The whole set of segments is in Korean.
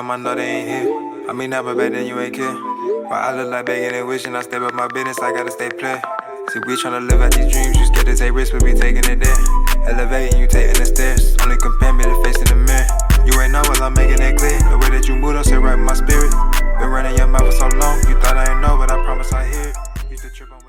am, I know they ain't here. I mean, never bet then you ain't care. But I look like begging and wishing I step up my business, I gotta stay play. See, we tryna live out these dreams, you scared to take risks, but we taking it there. Elevating, you taking the stairs. Only compare me to face in the mirror. You ain't know well, I'm making it clear. The way that you move, don't sit right with my spirit. Been running your mouth for so long, you thought I ain't know, but I promise I hear. Used to trip on.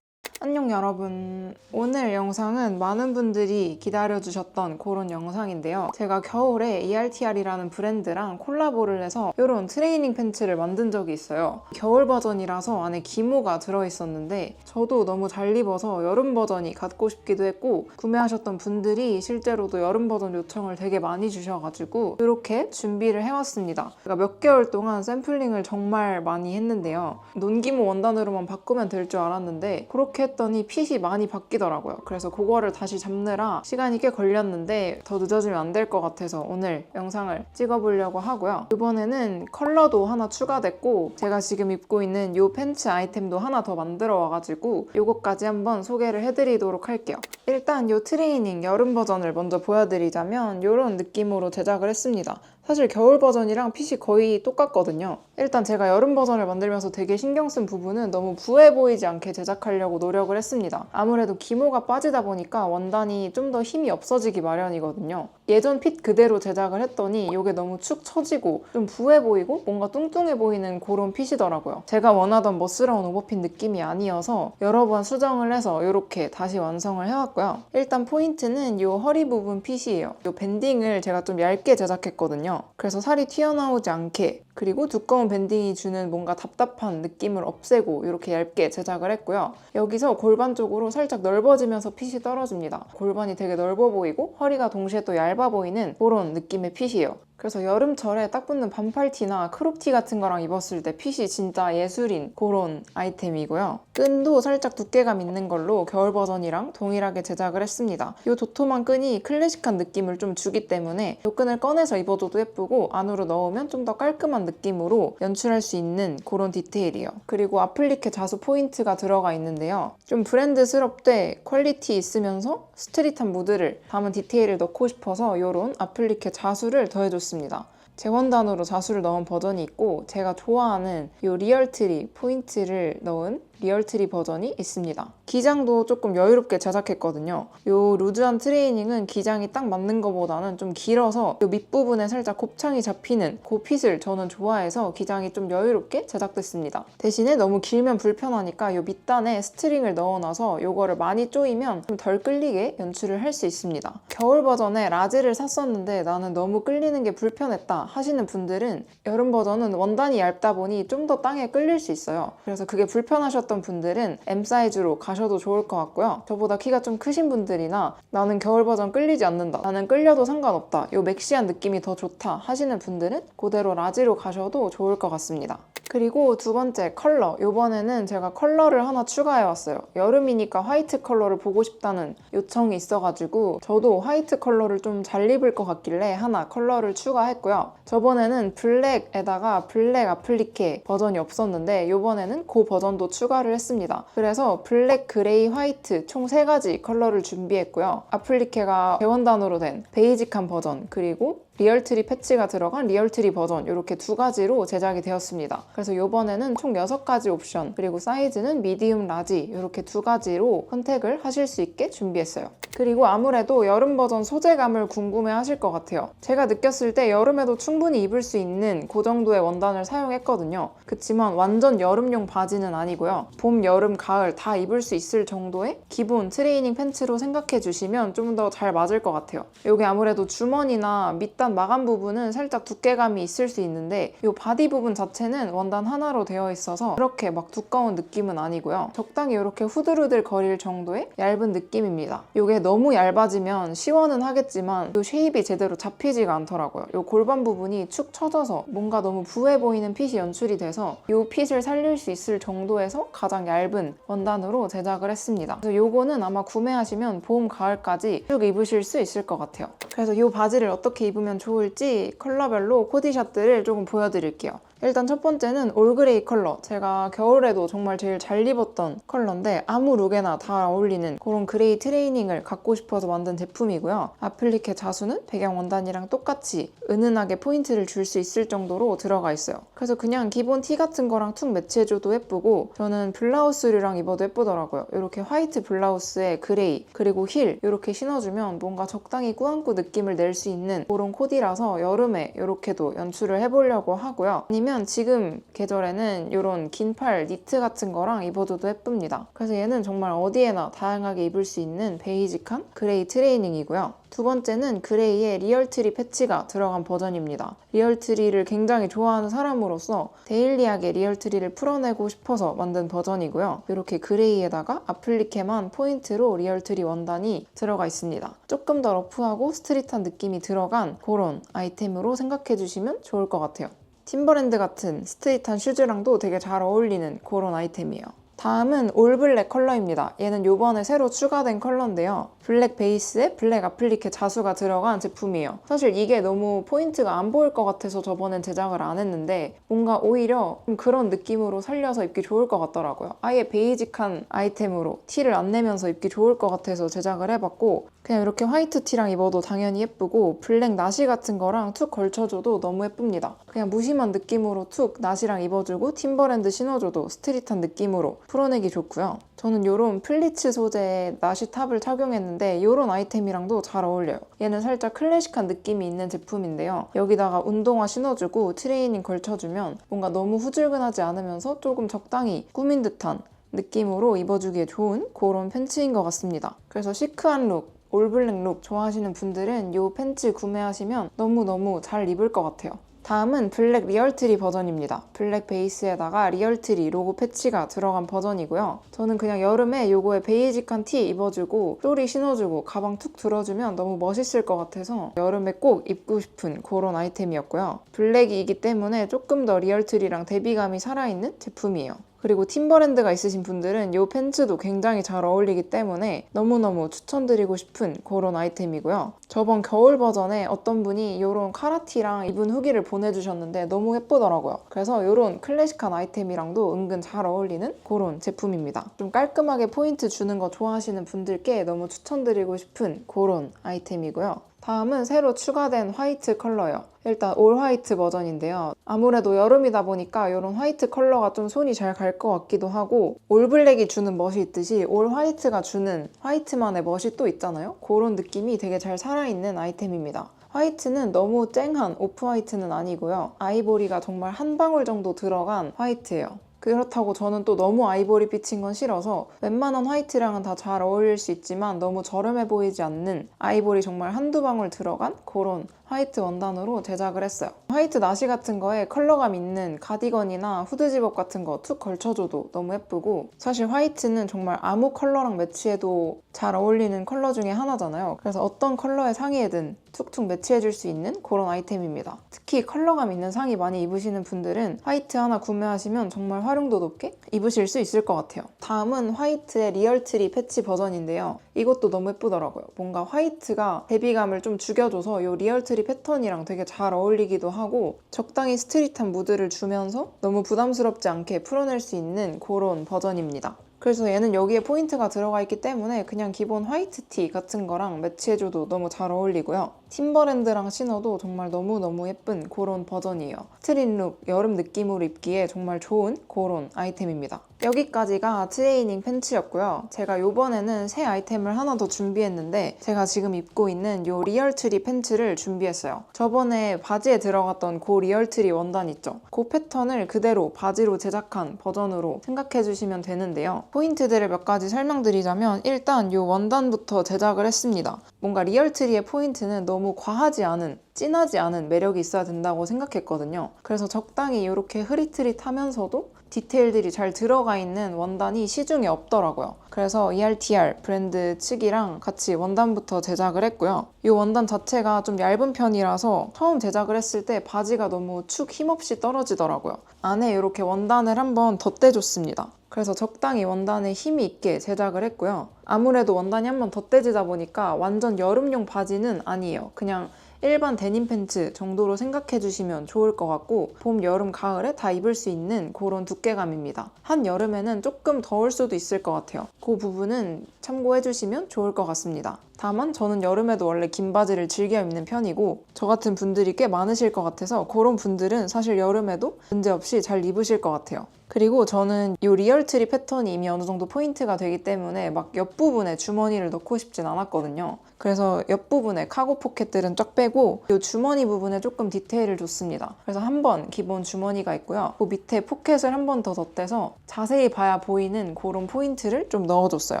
안녕 여러분. 오늘 영상은 많은 분들이 기다려주셨던 그런 영상인데요. 제가 겨울에 ERTR이라는 브랜드랑 콜라보를 해서 이런 트레이닝 팬츠를 만든 적이 있어요. 겨울 버전이라서 안에 기모가 들어있었는데 저도 너무 잘 입어서 여름 버전이 갖고 싶기도 했고 구매하셨던 분들이 실제로도 여름 버전 요청을 되게 많이 주셔가지고 이렇게 준비를 해왔습니다. 제가 몇 개월 동안 샘플링을 정말 많이 했는데요. 논기모 원단으로만 바꾸면 될 줄 알았는데 그렇게 했더니 핏이 많이 바뀌더라고요. 그래서 그거를 다시 잡느라 시간이 꽤 걸렸는데 더 늦어지면 안 될 것 같아서 오늘 영상을 찍어보려고 하고요. 이번에는 컬러도 하나 추가됐고 제가 지금 입고 있는 이 팬츠 아이템도 하나 더 만들어 와가지고 이것까지 한번 소개를 해드리도록 할게요. 일단 이 트레이닝 여름 버전을 먼저 보여드리자면 이런 느낌으로 제작을 했습니다. 사실 겨울 버전이랑 핏이 거의 똑같거든요. 일단 제가 여름 버전을 만들면서 되게 신경 쓴 부분은 너무 부해 보이지 않게 제작하려고 노력을 했습니다. 아무래도 기모가 빠지다 보니까 원단이 좀 더 힘이 없어지기 마련이거든요. 예전 핏 그대로 제작을 했더니 이게 너무 축 처지고 좀 부해 보이고 뭔가 뚱뚱해 보이는 그런 핏이더라고요. 제가 원하던 멋스러운 오버핏 느낌이 아니어서 여러 번 수정을 해서 이렇게 다시 완성을 해왔고요. 일단 포인트는 이 허리 부분 핏이에요. 이 밴딩을 제가 좀 얇게 제작했거든요. 그래서 살이 튀어나오지 않게 그리고 두꺼운 밴딩이 주는 뭔가 답답한 느낌을 없애고 이렇게 얇게 제작을 했고요. 여기서 골반 쪽으로 살짝 넓어지면서 핏이 떨어집니다. 골반이 되게 넓어 보이고 허리가 동시에 또 얇아 보이는 그런 느낌의 핏이에요. 그래서 여름철에 딱 붙는 반팔티나 크롭티 같은 거랑 입었을 때 핏이 진짜 예술인 그런 아이템이고요. 끈도 살짝 두께감 있는 걸로 겨울 버전이랑 동일하게 제작을 했습니다. 이 도톰한 끈이 클래식한 느낌을 좀 주기 때문에 이 끈을 꺼내서 입어줘도 예쁘고 안으로 넣으면 좀 더 깔끔한 느낌으로 연출할 수 있는 그런 디테일이에요. 그리고 아플리케 자수 포인트가 들어가 있는데요. 좀 브랜드스럽되 퀄리티 있으면서 스트릿한 무드를 담은 디테일을 넣고 싶어서 이런 아플리케 자수를 더해줬습니다. 재원단으로 자수를 넣은 버전이 있고 제가 좋아하는 이 리얼트리 포인트를 넣은 리얼트리 버전이 있습니다. 기장도 조금 여유롭게 제작했거든요. 이 루즈한 트레이닝은 기장이 딱 맞는 것보다는 좀 길어서 이 밑부분에 살짝 곱창이 잡히는 그 핏을 저는 좋아해서 기장이 좀 여유롭게 제작됐습니다. 대신에 너무 길면 불편하니까 이 밑단에 스트링을 넣어놔서 이거를 많이 조이면 좀 덜 끌리게 연출을 할 수 있습니다. 겨울 버전에 라지를 샀었는데 나는 너무 끌리는 게 불편했다 하시는 분들은 여름 버전은 원단이 얇다 보니 좀 더 땅에 끌릴 수 있어요. 그래서 그게 불편하셨 던 분들은 M 사이즈로 가셔도 좋을 것 같고요. 저보다 키가 좀 크신 분들이나 나는 겨울 버전 끌리지 않는다. 나는 끌려도 상관없다. 이 맥시한 느낌이 더 좋다 하시는 분들은 그대로 라지로 가셔도 좋을 것 같습니다. 그리고 두 번째 컬러. 이번에는 제가 컬러를 하나 추가해 왔어요. 여름이니까 화이트 컬러를 보고 싶다는 요청이 있어가지고 저도 화이트 컬러를 좀 잘 입을 것 같길래 하나 컬러를 추가했고요. 저번에는 블랙에다가 블랙 아플리케 버전이 없었는데 이번에는 그 버전도 추가를 했습니다. 그래서 블랙, 그레이, 화이트 총 세 가지 컬러를 준비했고요. 아플리케가 대원단으로 된 베이직한 버전 그리고 리얼트리 패치가 들어간 리얼트리 버전 이렇게 두 가지로 제작이 되었습니다. 그래서 이번에는 총 6가지 옵션 그리고 사이즈는 미디움, 라지 이렇게 두 가지로 선택을 하실 수 있게 준비했어요. 그리고 아무래도 여름 버전 소재감을 궁금해 하실 것 같아요. 제가 느꼈을 때 여름에도 충분히 입을 수 있는 그 정도의 원단을 사용했거든요. 그치만 완전 여름용 바지는 아니고요. 봄, 여름, 가을 다 입을 수 있을 정도의 기본 트레이닝 팬츠로 생각해 주시면 좀 더 잘 맞을 것 같아요. 여기 아무래도 주머니나 밑단 마감 부분은 살짝 두께감이 있을 수 있는데 이 바디 부분 자체는 원단 하나로 되어 있어서 그렇게 막 두꺼운 느낌은 아니고요. 적당히 이렇게 후들후들 거릴 정도의 얇은 느낌입니다. 이게 너무 얇아지면 시원은 하겠지만 이 쉐입이 제대로 잡히지가 않더라고요. 이 골반 부분이 축 처져서 뭔가 너무 부해 보이는 핏이 연출이 돼서 이 핏을 살릴 수 있을 정도에서 가장 얇은 원단으로 제작을 했습니다. 그래서 이거는 아마 구매하시면 봄, 가을까지 쭉 입으실 수 있을 것 같아요. 그래서 이 바지를 어떻게 입으면 좋을지 컬러별로 코디샷들을 조금 보여드릴게요. 일단 첫 번째는 올그레이 컬러. 제가 겨울에도 정말 제일 잘 입었던 컬러인데 아무 룩에나 다 어울리는 그런 그레이 트레이닝을 갖고 싶어서 만든 제품이고요. 아플리케 자수는 배경 원단이랑 똑같이 은은하게 포인트를 줄 수 있을 정도로 들어가 있어요. 그래서 그냥 기본 티 같은 거랑 툭 매치해줘도 예쁘고 저는 블라우스류랑 입어도 예쁘더라고요. 이렇게 화이트 블라우스에 그레이 그리고 힐 이렇게 신어주면 뭔가 적당히 꾸안꾸 느낌을 낼 수 있는 그런 코디라서 여름에 이렇게도 연출을 해보려고 하고요. 지금 계절에는 이런 긴팔 니트 같은 거랑 입어줘도 예쁩니다. 그래서 얘는 정말 어디에나 다양하게 입을 수 있는 베이직한 그레이 트레이닝이고요. 두 번째는 그레이의 리얼트리 패치가 들어간 버전입니다. 리얼트리를 굉장히 좋아하는 사람으로서 데일리하게 리얼트리를 풀어내고 싶어서 만든 버전이고요. 이렇게 그레이에다가 아플리케만 포인트로 리얼트리 원단이 들어가 있습니다. 조금 더 러프하고 스트릿한 느낌이 들어간 그런 아이템으로 생각해 주시면 좋을 것 같아요. 팀버랜드 같은 스트릿한 슈즈랑도 되게 잘 어울리는 그런 아이템이에요. 다음은 올블랙 컬러입니다. 얘는 요번에 새로 추가된 컬러인데요. 블랙 베이스에 블랙 아플리케 자수가 들어간 제품이에요. 사실 이게 너무 포인트가 안 보일 것 같아서 저번엔 제작을 안 했는데 뭔가 오히려 좀 그런 느낌으로 살려서 입기 좋을 것 같더라고요. 아예 베이직한 아이템으로 티를 안 내면서 입기 좋을 것 같아서 제작을 해봤고 그냥 이렇게 화이트 티랑 입어도 당연히 예쁘고 블랙 나시 같은 거랑 툭 걸쳐줘도 너무 예쁩니다. 그냥 무심한 느낌으로 툭 나시랑 입어주고 팀버랜드 신어줘도 스트릿한 느낌으로 풀어내기 좋고요. 저는 이런 플리츠 소재의 나시 탑을 착용했는데 이런 아이템이랑도 잘 어울려요. 얘는 살짝 클래식한 느낌이 있는 제품인데요. 여기다가 운동화 신어주고 트레이닝 걸쳐주면 뭔가 너무 후줄근하지 않으면서 조금 적당히 꾸민 듯한 느낌으로 입어주기에 좋은 그런 팬츠인 것 같습니다. 그래서 시크한 룩, 올블랙 룩 좋아하시는 분들은 이 팬츠 구매하시면 너무너무 잘 입을 것 같아요. 다음은 블랙 리얼트리 버전입니다. 블랙 베이스에다가 리얼트리 로고 패치가 들어간 버전이고요. 저는 그냥 여름에 요거에 베이직한 티 입어주고 쪼리 신어주고 가방 툭 들어주면 너무 멋있을 것 같아서 여름에 꼭 입고 싶은 그런 아이템이었고요. 블랙이기 때문에 조금 더 리얼트리랑 대비감이 살아있는 제품이에요. 그리고 팀버랜드가 있으신 분들은 이 팬츠도 굉장히 잘 어울리기 때문에 너무너무 추천드리고 싶은 그런 아이템이고요. 저번 겨울 버전에 어떤 분이 이런 카라티랑 입은 후기를 보내주셨는데 너무 예쁘더라고요. 그래서 이런 클래식한 아이템이랑도 은근 잘 어울리는 그런 제품입니다. 좀 깔끔하게 포인트 주는 거 좋아하시는 분들께 너무 추천드리고 싶은 그런 아이템이고요. 다음은 새로 추가된 화이트 컬러예요. 일단 올 화이트 버전인데요. 아무래도 여름이다 보니까 이런 화이트 컬러가 좀 손이 잘 갈 것 같기도 하고 올 블랙이 주는 멋이 있듯이 올 화이트가 주는 화이트만의 멋이 또 있잖아요. 그런 느낌이 되게 잘 살아있는 아이템입니다. 화이트는 너무 쨍한 오프 화이트는 아니고요. 아이보리가 정말 한 방울 정도 들어간 화이트예요. 그렇다고 저는 또 너무 아이보리 빛인 건 싫어서 웬만한 화이트랑은 다 잘 어울릴 수 있지만 너무 저렴해 보이지 않는 아이보리 정말 한두 방울 들어간 그런 화이트 원단으로 제작을 했어요. 화이트 나시 같은 거에 컬러감 있는 가디건이나 후드 집업 같은 거 툭 걸쳐줘도 너무 예쁘고 사실 화이트는 정말 아무 컬러랑 매치해도 잘 어울리는 컬러 중에 하나잖아요. 그래서 어떤 컬러의 상의에든 툭툭 매치해줄 수 있는 그런 아이템입니다. 특히 컬러감 있는 상의 많이 입으시는 분들은 화이트 하나 구매하시면 정말 활용도 높게 입으실 수 있을 것 같아요. 다음은 화이트의 리얼트리 패치 버전인데요. 이것도 너무 예쁘더라고요. 뭔가 화이트가 대비감을 좀 죽여줘서 이 리얼트리 패턴이랑 되게 잘 어울리기도 하고 적당히 스트릿한 무드를 주면서 너무 부담스럽지 않게 풀어낼 수 있는 그런 버전입니다. 그래서 얘는 여기에 포인트가 들어가 있기 때문에 그냥 기본 화이트 티 같은 거랑 매치해줘도 너무 잘 어울리고요. 팀버랜드랑 신어도 정말 너무너무 예쁜 그런 버전이에요. 스트릿 룩, 여름 느낌으로 입기에 정말 좋은 그런 아이템입니다. 여기까지가 트레이닝 팬츠였고요. 제가 이번에는 새 아이템을 하나 더 준비했는데 제가 지금 입고 있는 이 리얼트리 팬츠를 준비했어요. 저번에 바지에 들어갔던 그 리얼트리 원단 있죠? 그 패턴을 그대로 바지로 제작한 버전으로 생각해 주시면 되는데요. 포인트들을 몇 가지 설명드리자면 일단 이 원단부터 제작을 했습니다. 뭔가 리얼트리의 포인트는 너무 과하지 않은 진하지 않은 매력이 있어야 된다고 생각했거든요. 그래서 적당히 이렇게 흐릿흐릿하면서도 디테일들이 잘 들어가 있는 원단이 시중에 없더라고요. 그래서 ERTR 브랜드 측이랑 같이 원단부터 제작을 했고요. 이 원단 자체가 좀 얇은 편이라서 처음 제작을 했을 때 바지가 너무 축 힘없이 떨어지더라고요. 안에 이렇게 원단을 한번 덧대줬습니다. 그래서 적당히 원단에 힘이 있게 제작을 했고요. 아무래도 원단이 한 번 덧대지다 보니까 완전 여름용 바지는 아니에요. 그냥 일반 데님 팬츠 정도로 생각해 주시면 좋을 것 같고 봄, 여름, 가을에 다 입을 수 있는 그런 두께감입니다. 한 여름에는 조금 더울 수도 있을 것 같아요. 그 부분은 참고해 주시면 좋을 것 같습니다. 다만 저는 여름에도 원래 긴 바지를 즐겨 입는 편이고 저 같은 분들이 꽤 많으실 것 같아서 그런 분들은 사실 여름에도 문제없이 잘 입으실 것 같아요. 그리고 저는 이 리얼트리 패턴이 이미 어느 정도 포인트가 되기 때문에 막 옆부분에 주머니를 넣고 싶진 않았거든요. 그래서 옆부분에 카고 포켓들은 쫙 빼고 이 주머니 부분에 조금 디테일을 줬습니다. 그래서 한 번 기본 주머니가 있고요. 그 밑에 포켓을 한 번 더 덧대서 자세히 봐야 보이는 그런 포인트를 좀 넣어줬어요.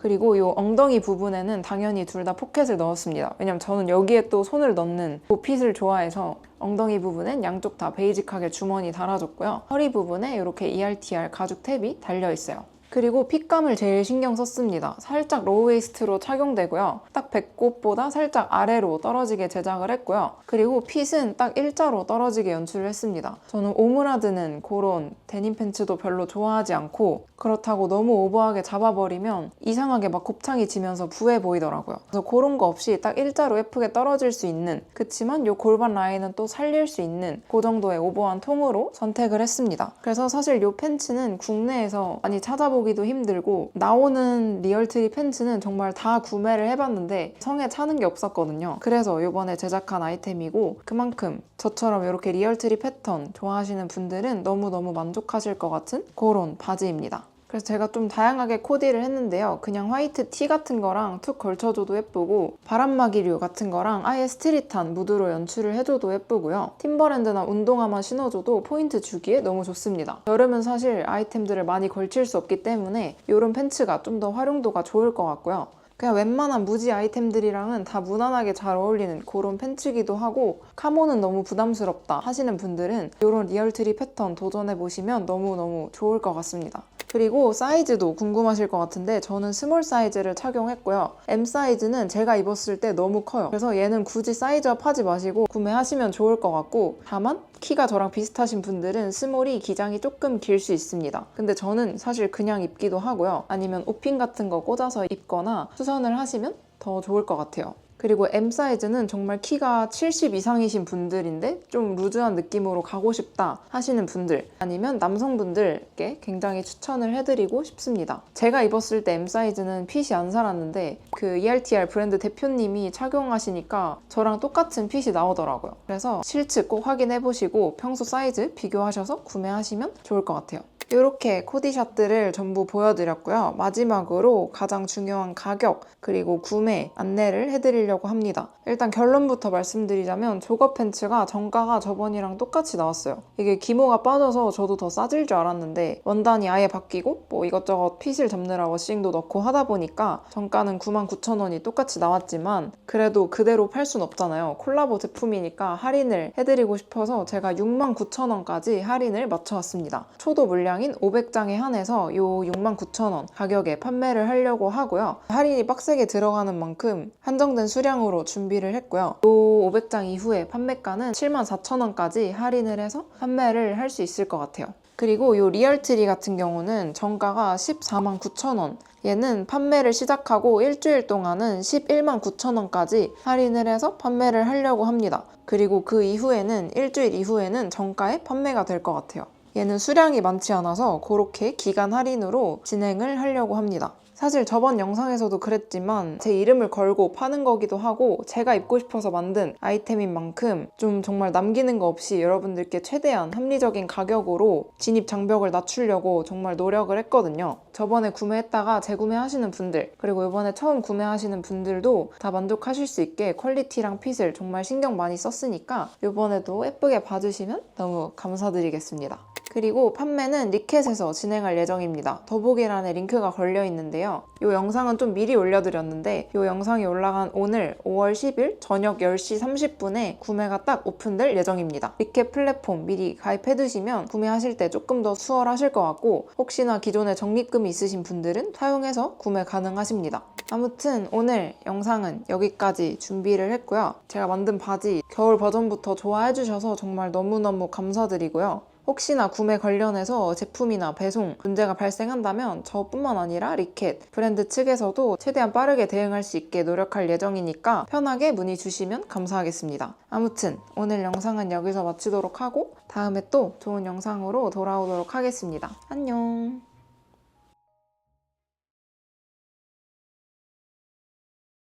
그리고 이 엉덩이 부분에는 당연히 둘 다 포켓을 넣었습니다. 왜냐면 저는 여기에 또 손을 넣는 그 핏을 좋아해서 엉덩이 부분엔 양쪽 다 베이직하게 주머니 달아줬고요. 허리 부분에 이렇게 ERTR 가죽 탭이 달려 있어요. 그리고 핏감을 제일 신경 썼습니다. 살짝 로우웨이스트로 착용되고요. 딱 배꼽보다 살짝 아래로 떨어지게 제작을 했고요. 그리고 핏은 딱 일자로 떨어지게 연출을 했습니다. 저는 오므라드는 그런 데님 팬츠도 별로 좋아하지 않고 그렇다고 너무 오버하게 잡아버리면 이상하게 막 곱창이 지면서 부해 보이더라고요. 그래서 그런 거 없이 딱 일자로 예쁘게 떨어질 수 있는 그치만 이 골반 라인은 또 살릴 수 있는 그 정도의 오버한 통으로 선택을 했습니다. 그래서 사실 이 팬츠는 국내에서 많이 찾아보 기도 힘들고 나오는 리얼트리 팬츠는 정말 다 구매를 해봤는데 성에 차는 게 없었거든요. 그래서 이번에 제작한 아이템이고 그만큼 저처럼 이렇게 리얼트리 패턴 좋아하시는 분들은 너무너무 만족하실 것 같은 그런 바지입니다. 그래서 제가 좀 다양하게 코디를 했는데요. 그냥 화이트 티 같은 거랑 툭 걸쳐줘도 예쁘고 바람막이류 같은 거랑 아예 스트릿한 무드로 연출을 해줘도 예쁘고요. 팀버랜드나 운동화만 신어줘도 포인트 주기에 너무 좋습니다. 여름은 사실 아이템들을 많이 걸칠 수 없기 때문에 이런 팬츠가 좀 더 활용도가 좋을 것 같고요. 그냥 웬만한 무지 아이템들이랑은 다 무난하게 잘 어울리는 그런 팬츠기도 하고 카모는 너무 부담스럽다 하시는 분들은 이런 리얼트리 패턴 도전해보시면 너무너무 좋을 것 같습니다. 그리고 사이즈도 궁금하실 것 같은데 저는 스몰 사이즈를 착용했고요. M 사이즈는 제가 입었을 때 너무 커요. 그래서 얘는 굳이 사이즈업 하지 마시고 구매하시면 좋을 것 같고 다만 키가 저랑 비슷하신 분들은 스몰이 기장이 조금 길 수 있습니다. 근데 저는 사실 그냥 입기도 하고요. 아니면 옷핀 같은 거 꽂아서 입거나 수선을 하시면 더 좋을 것 같아요. 그리고 M 사이즈는 정말 키가 70 이상이신 분들인데 좀 루즈한 느낌으로 가고 싶다 하시는 분들 아니면 남성분들께 굉장히 추천을 해드리고 싶습니다. 제가 입었을 때 M 사이즈는 핏이 안 살았는데 그 ERTR 브랜드 대표님이 착용하시니까 저랑 똑같은 핏이 나오더라고요. 그래서 실측 꼭 확인해보시고 평소 사이즈 비교하셔서 구매하시면 좋을 것 같아요. 이렇게 코디샷들을 전부 보여드렸고요. 마지막으로 가장 중요한 가격 그리고 구매 안내를 해드리려고 합니다. 일단 결론부터 말씀드리자면 조거 팬츠가 정가가 저번이랑 똑같이 나왔어요. 이게 기모가 빠져서 저도 더 싸질 줄 알았는데 원단이 아예 바뀌고 뭐 이것저것 핏을 잡느라 워싱도 넣고 하다 보니까 정가는 99,000원이 똑같이 나왔지만 그래도 그대로 팔 순 없잖아요. 콜라보 제품이니까 할인을 해드리고 싶어서 제가 69,000원까지 할인을 맞춰왔습니다. 초도 물량 물량인 500장에 한해서 요 69,000원 가격에 판매를 하려고 하고요. 할인이 빡세게 들어가는 만큼 한정된 수량으로 준비를 했고요. 요 500장 이후에 판매가는 74,000원까지 할인을 해서 판매를 할 수 있을 것 같아요. 그리고 이 리얼트리 같은 경우는 정가가 14만 9천 원. 얘는 판매를 시작하고 일주일 동안은 11만 9천 원까지 할인을 해서 판매를 하려고 합니다. 그리고 그 이후에는 일주일 이후에는 정가에 판매가 될 것 같아요. 얘는 수량이 많지 않아서 그렇게 기간 할인으로 진행을 하려고 합니다. 사실 저번 영상에서도 그랬지만 제 이름을 걸고 파는 거기도 하고 제가 입고 싶어서 만든 아이템인 만큼 좀 정말 남기는 거 없이 여러분들께 최대한 합리적인 가격으로 진입 장벽을 낮추려고 정말 노력을 했거든요. 저번에 구매했다가 재구매하시는 분들 그리고 이번에 처음 구매하시는 분들도 다 만족하실 수 있게 퀄리티랑 핏을 정말 신경 많이 썼으니까 이번에도 예쁘게 봐주시면 너무 감사드리겠습니다. 그리고 판매는 리켓에서 진행할 예정입니다. 더보기란에 링크가 걸려 있는데요. 이 영상은 좀 미리 올려드렸는데 이 영상이 올라간 오늘 5월 10일 저녁 10시 30분에 구매가 딱 오픈될 예정입니다. 리켓 플랫폼 미리 가입해두시면 구매하실 때 조금 더 수월하실 것 같고 혹시나 기존에 적립금이 있으신 분들은 사용해서 구매 가능하십니다. 아무튼 오늘 영상은 여기까지 준비를 했고요. 제가 만든 바지 겨울 버전부터 좋아해 주셔서 정말 너무너무 감사드리고요. 혹시나 구매 관련해서 제품이나 배송 문제가 발생한다면 저뿐만 아니라 리켓 브랜드 측에서도 최대한 빠르게 대응할 수 있게 노력할 예정이니까 편하게 문의 주시면 감사하겠습니다. 아무튼 오늘 영상은 여기서 마치도록 하고 다음에 또 좋은 영상으로 돌아오도록 하겠습니다. 안녕.